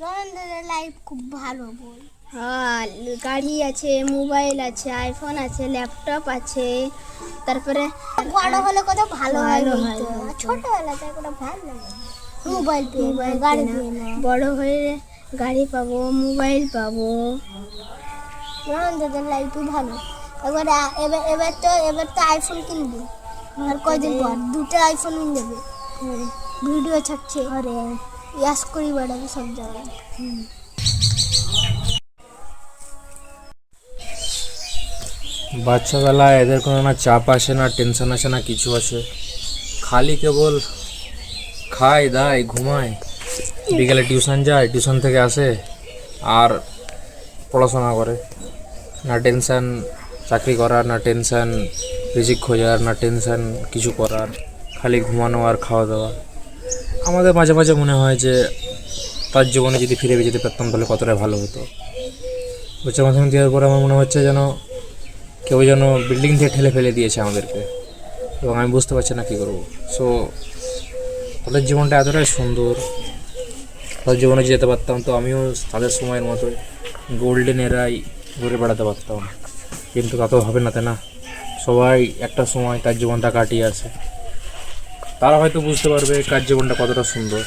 নরেন্দ্রের life খুব ভালো বই হ্যাঁ গাড়ি আছে মোবাইল আছে আইফোন আছে ল্যাপটপ আছে তারপরে বড় হলে কত ভালো হয় ভালো। হয়। ছোটবেলাতে কোনো ভালো লাগে মোবাইল মোবাইল গাড়ি বড় হয়ে গাড়ি পাবো মোবাইল পাবো। নরেন্দ্রের লাইফই ভালো। এবার এবার এবার তো এবার তো আইফোন কিনবি। আর কয়দিন পর? দুটো আইফোন কিনে দেবে ভিডিও ছাড়ছে। আরে। ইয়াস করি বেড়াবে সব জায়গায় বাচ্চাবেলায় এদের কোনো না চাপ আসে না টেনশন আসে না কিছু আছে খালি কেবল খায় দায় ঘুমায় বিকেলে টিউশন যায় টিউশন থেকে আসে আর পড়াশোনা করে না টেনশন চাকরি করার না টেনশন রিজিক খোঁজার না টেনশন কিছু করার খালি ঘুমানো আর খাওয়া দাওয়া আমাদের মাঝে মাঝে মনে হয় যে তার জীবনে যদি ফিরে যেতে পারতাম তাহলে কতটা ভালো হতো। উচ্চ মাধ্যমিক দেওয়ার পরে আমার মনে হচ্ছে যেন কেউ যেন বিল্ডিং থেকে ঠেলে ফেলে দিয়েছে আমাদেরকে এবং আমি বুঝতে পারছি না কী করব। সো তাদের জীবনটা এতটাই সুন্দর। তাদের জীবনে যেতে পারতাম তো আমিও তাদের সময়ের মতো গোল্ডেন এরাই ঘুরে বেড়াতে পারতাম। কিন্তু তা তো হবে না, তাই না? সবাই একটা সময় তার জীবনটা কাটিয়ে আসে। তারা হয়তো বুঝতে পারবে কার জীবনটা কতটা সুন্দর।